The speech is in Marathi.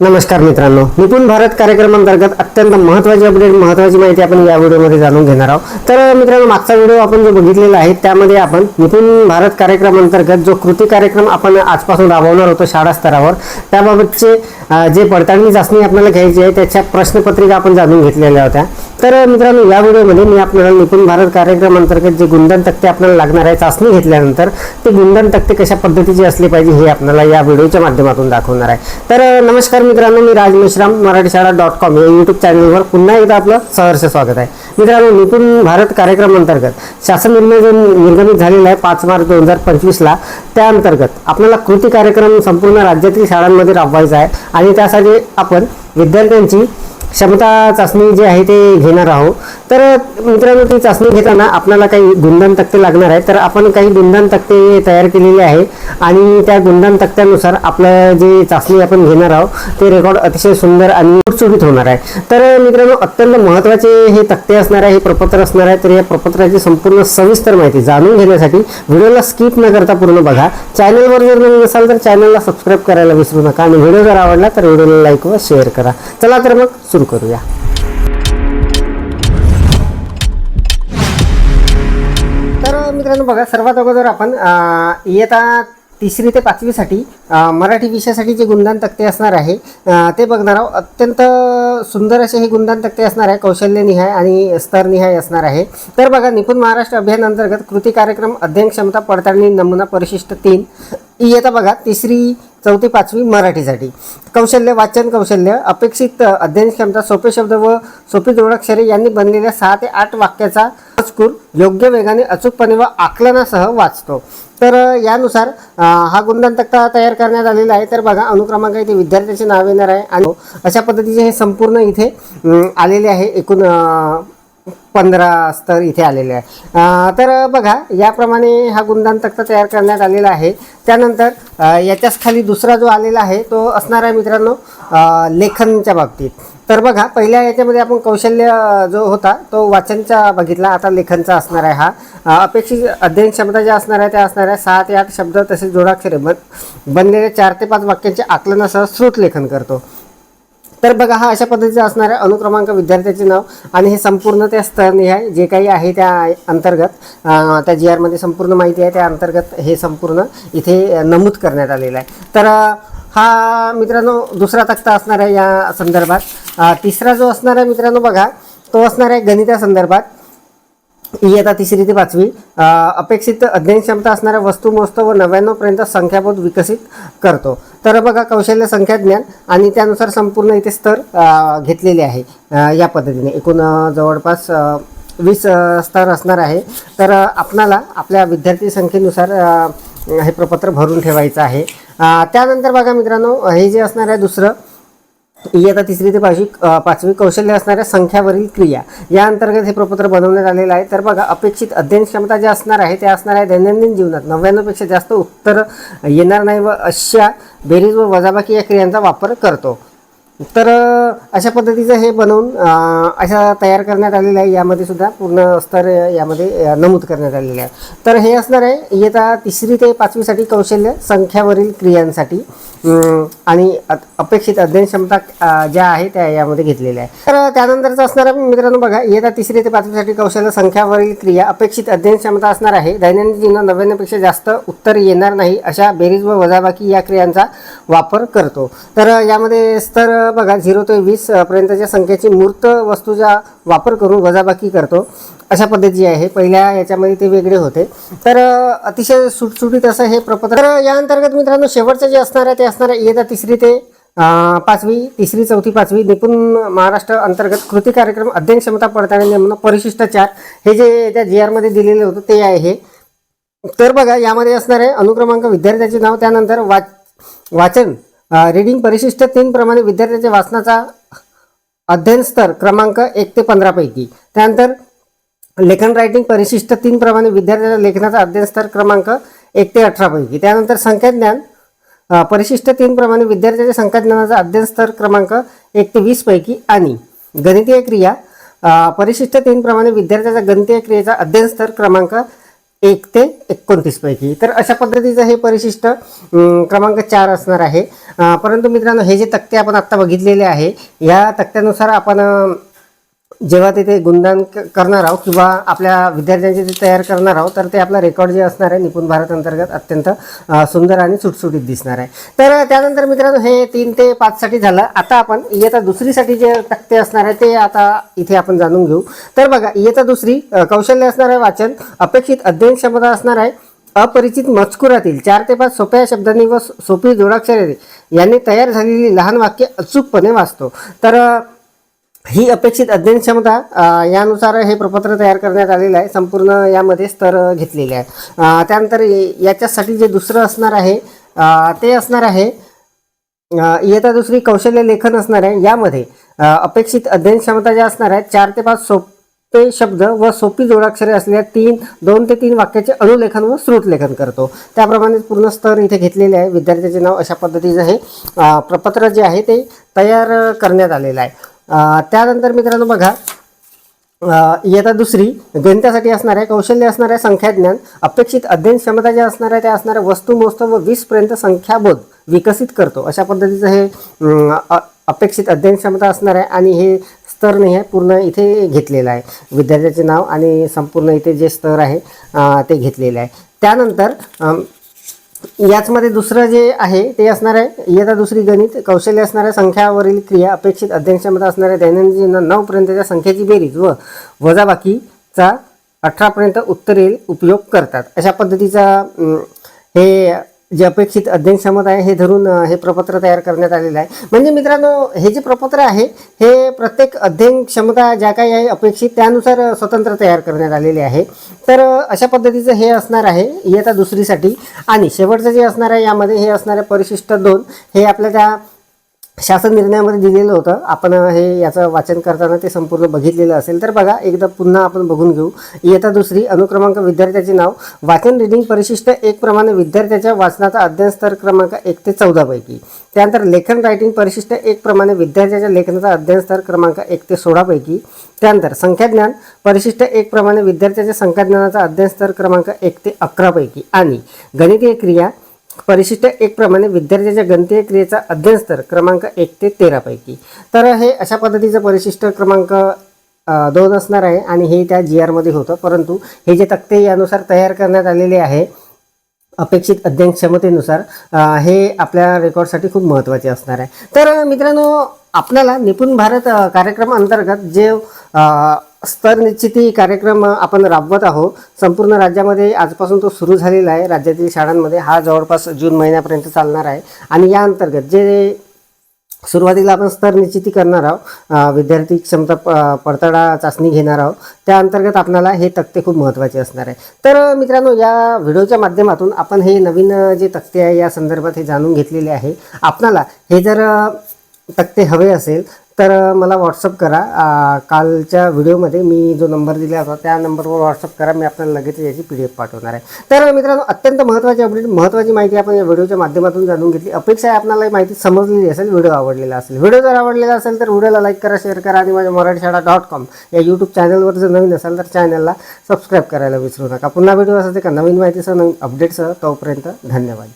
नमस्कार मित्रांनो निपुण भारत कार्यक्रमांतर्गत अत्यंत महत्त्वाची अपडेट महत्त्वाची माहिती आपण या व्हिडिओमध्ये जाणून घेणार आहोत. तर मित्रांनो मागचा व्हिडिओ आपण जो बघितलेला आहे त्यामध्ये आपण निपुण भारत कार्यक्रमांतर्गत जो कृती कार्यक्रम आपण आजपासून राबवणार होतो शाळा स्तरावर त्याबाबतचे जे पडताळणी चाचणी आपल्याला घ्यायची आहे त्याच्या प्रश्नपत्रिका आपण जाणून घेतलेल्या होत्या. तर मित्रांनो या व्हिडिओमध्ये मी आपल्याला निपुण भारत कार्यक्रम अंतर्गत जे गुणधन तक्ते आपल्याला लागणार आहे चाचणी घेतल्यानंतर ते गुणधन तक्ते कशा पद्धतीचे असले पाहिजे हे आपल्याला या व्हिडिओच्या माध्यमातून दाखवणार आहे. तर नमस्कार मित्रांनो मी राजमिश्राम मराठी शाळा डॉट कॉम या यूट्यूब चॅनलवर पुन्हा एकदा आपलं सहर्ष स्वागत आहे. मित्रांनो निपुण भारत कार्यक्रम अंतर्गत शासन निर्णय जो निर्गमित झालेला आहे पाच मार्च दोन हजार पंचवीसला त्या अंतर्गत आपल्याला कृती कार्यक्रम संपूर्ण राज्यातील शाळांमध्ये राबवायचा आहे आणि त्यासाठी आपण विद्यार्थ्यांची क्षमता चाचणी जी आहे ते घेणार आहोत. तर मित्रांनो ती चाचणी घेताना आपल्याला काही गुणधन तक्ते लागणार आहे तर आपण काही गुणधन तक्ते तयार केलेले आहे. आणि त्या गुणधन तक्त्यानुसार आपलं जे चाचणी आपण घेणार आहोत ते रेकॉर्ड अतिशय सुंदर आणि सुटसुटीत होणार आहे. तर मित्रांनो अत्यंत महत्त्वाचे हे तक्ते असणार आहे हे प्रपत्र असणार आहे. तर या प्रपत्राची संपूर्ण सविस्तर माहिती जाणून घेण्यासाठी व्हिडिओला स्किप न करता पूर्ण बघा. चॅनलवर जर नवीन असाल तर चॅनलला सबस्क्राईब करायला विसरू नका. आणि व्हिडिओ जर आवडला तर व्हिडिओला लाईक व शेअर करा. चला तर मग सुरू करूया. मित्रांनो बघा सर्वात अगोदर आपण इयता तिसरी ते पाचवीसाठी मराठी विषयासाठी जे गुणदान तक्ते असणार आहे ते बघणार आहोत. अत्यंत सुंदर असे हे गुणदान तक्ते असणार आहे कौशल्यनिहाय आणि स्तरनिहाय असणार आहे. तर बघा निपुण महाराष्ट्र अभियान अंतर्गत कृती कार्यक्रम अध्ययन क्षमता पडताळणी नमुना परिशिष्ट तीन. इयता बघा तिसरी चौथी पाचवी मराठीसाठी. कौशल्य वाचन कौशल्य अपेक्षित अध्ययन क्षमता सोपे शब्द व सोपी जोडाक्षरे यांनी बनलेल्या सहा ते आठ वाक्याचा मजकूर योग्य वेगाने अचूकपणे व आकलनासह वाचतो. तर यानुसार हा गुणधन तक्ता तयार करण्यात आलेला आहे. तर बघा अनुक्रमांक इथे विद्यार्थ्याचे नाव येणार आहे. आणि अशा पद्धतीचे हे संपूर्ण इथे आलेले आहे. एकूण पंधरा स्तर इथे आलेले आहे. तर बघा याप्रमाणे हा गुणदान तक्ता तयार करण्यात आलेला आहे. त्यानंतर याच्याच खाली दुसरा जो आलेला आहे तो असणार आहे मित्रांनो लेखनच्या बाबतीत. तर बघा पहिल्या याच्यामध्ये आपण कौशल्य जो होता तो वाचनचा बघितला. आता लेखनचा असणार आहे हा. अपेक्षित अध्ययन क्षमता ज्या असणार आहे त्या असणार आहे सहा ते आठ शब्द तसेच जोडाक्षरे. बन बनलेल्या चार ते पाच वाक्यांचे आकलनासह श्रुत लेखन करतो. तर बघा हा अशा पद्धतीचा असणार आहे अनुक्रमांक विद्यार्थ्याचे नाव आणि हे संपूर्ण त्या स्तरनिहाय जे काही आहे त्या अंतर्गत त्या जी आरमध्ये संपूर्ण माहिती आहे त्या अंतर्गत हे संपूर्ण इथे नमूद करण्यात आलेलं आहे. तर हा मित्रांनो दुसरा तक्ता असणार आहे या संदर्भात. तिसरा जो असणार आहे मित्रांनो बघा तो असणार आहे गणिता संदर्भात. इयत्ता तिसरी ते पाचवी अपेक्षित अध्ययन क्षमता असणाऱ्या वस्तू मोजतो व नव्याण्णवपर्यंत संख्याबोध विकसित करतो. तर बघा कौशल्य संख्या ज्ञान आणि त्यानुसार संपूर्ण इथे स्तर घेतलेले आहे या पद्धतीने. एकूण जवळपास वीस स्तर असणार आहे. तर आपणाला आपल्या विद्यार्थी संख्येनुसार हे प्रपत्र भरून ठेवायचं आहे. त्यानंतर बघा मित्रांनो हे जे असणार आहे दुसरं इयत्ता तिसरी ते पाचवी पाचवी कौशल्य असणाऱ्या संख्यावरील क्रिया. या अंतर्गत हे प्रपत्र बनवण्यात आलेलं आहे. तर बघा अपेक्षित अध्ययन क्षमता ज्या असणार आहे त्या असणार आहे दैनंदिन जीवनात. नव्याण्णवपेक्षा जास्त उत्तर येणार नाही व अशा बेरीज व वजाबाकी या क्रियांचा वापर करतो. तर अशा पद्धतीचं हे बनवून अशा तयार करण्यात आलेलं आहे. यामध्ये सुद्धा पूर्ण स्तर यामध्ये नमूद करण्यात आलेलं आहे. तर हे असणार आहे इयत्ता तिसरी ते पाचवीसाठी कौशल्य संख्यावरील क्रियांसाठी. आणि अपेक्षित अध्ययन क्षमता ज्या आहे त्या यामध्ये घेतलेल्या आहे तर त्यानंतरचं असणारा मित्रांनो बघा येत्या तिसरी ते पाचवीसाठी कौशल्य संख्यावरील क्रिया अपेक्षित अध्ययन क्षमता असणार आहे. दैनंदिन जीवनात नव्याण्णवपेक्षा जास्त उत्तर येणार नाही अशा बेरीज व वजाबाकी या क्रियांचा वापर करतो. तर यामध्ये स्तर बघा झिरो ते वीस पर्यंतच्या संख्येची मूर्त वस्तूचा वापर करून वजाबाकी करतो. अशा पद्धती आहे. पहिल्या याच्यामध्ये ते वेगळे होते. तर अतिशय सुटसुटीत असं हे प्रपत्र तर या अंतर्गत मित्रांनो शेवटचं जे असणार आहे ते असणार आहे इयत्ता तिसरी ते पाचवी तिसरी चौथी पाचवी. निपुण महाराष्ट्र अंतर्गत कृती कार्यक्रम अध्ययन क्षमता पडताळणी नेमणं परिशिष्ट चार. हे जे त्या जी आरमध्ये दिलेलं होतं ते आहे. तर बघा यामध्ये असणार आहे अनुक्रमांक विद्यार्थ्याचे नाव त्यानंतर वाच वाचन रिडिंग परिशिष्ट तीन प्रमाणे विद्यार्थ्याच्या वाचनाचा अध्ययन स्तर क्रमांक एक ते पंधरापैकी त्यानंतर लेखन रायटिंग परिशिष्ट तीन प्रमाणे विद्यार्थ्याच्या लेखनाचा अध्ययन स्तर क्रमांक एक ते अठरापैकी त्यानंतर संख्याज्ञान परिशिष्ट तीन प्रमाणे विद्यार्थ्याच्या संख्याज्ञानाचा अध्ययन स्तर क्रमांक एक ते वीसपैकी आणि. गणितीय क्रिया परिशिष्ट तीन प्रमाणे विद्यार्थ्याच्या गणितीय क्रियेचा अध्ययन स्तर क्रमांक एक ते एकोणतीसपैकी तर अशा पद्धतीचं हे परिशिष्ट क्रमांक चार असणार आहे. परंतु मित्रांनो हे जे तक्ते आपण आत्ता बघितलेले आहे या तक्त्यानुसार आपण जेव्हा तिथे गुणदान क- करणार आहोत किंवा आपल्या विद्यार्थ्यांचे ते तयार करणार आहोत तर ते आपला रेकॉर्ड जे असणार आहे निपुण भारत अंतर्गत अत्यंत सुंदर आणि सुटसुटीत दिसणार आहे. तर त्यानंतर मित्रांनो हे तीन ते पाचसाठी झालं. आता आपण इयत्ता दुसरीसाठी जे तक्ते असणार आहे ते आता इथे आपण जाणून घेऊ. तर बघा इयत्ता दुसरी कौशल्य असणार आहे वाचन अपेक्षित अध्ययन क्षमता असणार आहे अपरिचित मजकुरातील चार ते पाच सोप्या शब्दांनी व सोपी जोडाक्षरे यांनी तयार झालेली लहान वाक्य अचूकपणे वाचतो. तर ही अपेक्षित अध्ययन क्षमता यानुसार हे प्रपत्र तयार करण्यात आलेलं आहे. संपूर्ण यामध्ये स्तर घेतलेले आहे त्यानंतर याच्यासाठी जे दुसरं असणार आहे ते असणार आहे इयता दुसरी कौशल्य लेखन असणार आहे. यामध्ये अपेक्षित अध्ययन क्षमता ज्या असणार आहेत चार ते पाच सोपे शब्द व सोपी जोडाक्षरे असलेल्या तीन दोन ते तीन वाक्याचे अनुलेखन व श्रुतलेखन करतो. त्याप्रमाणे पूर्ण स्तर इथे घेतलेले आहे. विद्यार्थ्याचे नाव अशा पद्धतीचं हे प्रपत्र जे आहे ते तयार करण्यात आलेलं आहे. त्यानंतर मित्रांनो बघा अ, दुसरी गणितासाठी असणाऱ्या कौशल्य असणाऱ्या संख्याज्ञान अपेक्षित अध्ययन क्षमता ज्या असणार आहे त्या असणाऱ्या वस्तू मोजतो व वीसपर्यंत संख्याबोध विकसित करतो. अशा पद्धतीचं हे अपेक्षित अध्ययन क्षमता असणार आहे आणि हे स्तर नाही आहे पूर्ण इथे घेतलेलं आहे. विद्यार्थ्याचे नाव आणि संपूर्ण इथे जे स्तर आहे ते घेतलेलं आहे. त्यानंतर याचमध्ये दुसरं जे आहे ते असणार आहे इयता दुसरी गणित कौशल्य असणाऱ्या संख्यावरील क्रिया अपेक्षित अध्यक्षमध्ये असणाऱ्या दैनंदिन नऊपर्यंतच्या संख्येची बेरीज व वजाबाकीचा अठरापर्यंत उत्तरेल उपयोग करतात. अशा पद्धतीचा हे जे अपेक्षित अध्ययन क्षमता आहे हे धरून हे प्रपत्र तयार करण्यात आलेलं आहे. म्हणजे मित्रांनो हे जे प्रपत्र आहे हे प्रत्येक अध्ययन क्षमता ज्या काही आहे अपेक्षित त्यानुसार स्वतंत्र तयार करण्यात आलेले आहे. तर अशा पद्धतीचं हे असणार आहे येता दुसरीसाठी. आणि शेवटचं जे असणार आहे यामध्ये हे असणार आहे परिशिष्ट दोन हे आपल्या त्या शासन निर्णयामध्ये दिलेलं होतं. आपण हे याचं वाचन करताना ते संपूर्ण बघितलेलं असेल. तर बघा एकदा पुन्हा आपण बघून घेऊ. इयत्ता दुसरी अनुक्रमांक विद्यार्थ्याचे नाव. वाचन रिडिंग परिशिष्ट एक प्रमाणे विद्यार्थ्याच्या वाचनाचा अध्ययन स्तर क्रमांक एक ते चौदापैकी त्यानंतर लेखन रायटिंग परिशिष्ट एक प्रमाणे विद्यार्थ्याच्या लेखनाचा अध्ययन स्तर क्रमांक एक ते सोळापैकी त्यानंतर संख्याज्ञान परिशिष्ट एक प्रमाणे विद्यार्थ्याच्या संख्याज्ञानाचा अध्ययन स्तर क्रमांक एक ते अकरापैकी आणि गणितीय क्रिया परिशिष्ट एक प्रमाणे विद्यार्थ्याच्या गणतीय क्रियेचा अध्ययन स्तर क्रमांक एक ते तेरापैकी तर हे अशा पद्धतीचं परिशिष्ट क्रमांक दोन असणार आहे आणि हे त्या जी आरमध्ये होतं. परंतु हे जे तक्ते यानुसार तयार करण्यात आलेले आहे अपेक्षित अध्ययन क्षमतेनुसार हे आपल्या रेकॉर्डसाठी खूप महत्त्वाचे असणार आहे. तर मित्रांनो आपल्याला निपुण भारत कार्यक्रमाअंतर्गत अंतर्गत जे स्तर निश्चिती कार्यक्रम आपण राबवत आहोत. संपूर्ण राज्यामध्ये आजपासून तो सुरू झालेला आहे. राज्यातील शाळांमध्ये हा जवळपास जून महिन्यापर्यंत चालणार आहे. आणि या अंतर्गत जे सुरुवातीला आपण स्तर निश्चिती करणार आहोत विद्यार्थी क्षमता प पडताळा चाचणी घेणार आहोत त्या अंतर्गत आपल्याला हे तक्ते खूप महत्त्वाचे असणार आहे. तर मित्रांनो या व्हिडिओच्या माध्यमातून आपण हे नवीन जे तक्ते आहे या संदर्भात हे जाणून घेतलेले आहे. आपणाला हे जर तक्ते हवे असेल तर मला व्हॉट्सअप करा. कालच्या व्हिडिओमध्ये मी जो नंबर दिला होता त्या नंबरवर व्हॉट्सअप करा. मी आपल्याला लगेच याची पी डी एफ पाठवणार आहे. तर मित्रांनो अत्यंत महत्त्वाची अपडेट महत्त्वाची माहिती आपण या व्हिडिओच्या माध्यमातून जाणून घेतली. अपेक्षा आहे आपल्याला माहिती समजलेली असेल व्हिडिओ आवडलेला असेल. व्हिडिओ जर आवडलेला असेल तर व्हिडिओला लाईक करा शेअर करा आणि माझ्या मराठी शाळा डॉट कॉम या यूट्यूब चॅनलवर जर नवीन असाल तर चॅनलला सबस्क्राईब करायला विसरू नका. पुन्हा व्हिडिओ असायचे का नवीन माहितीसह नवीन अपडेटसह तोपर्यंत धन्यवाद.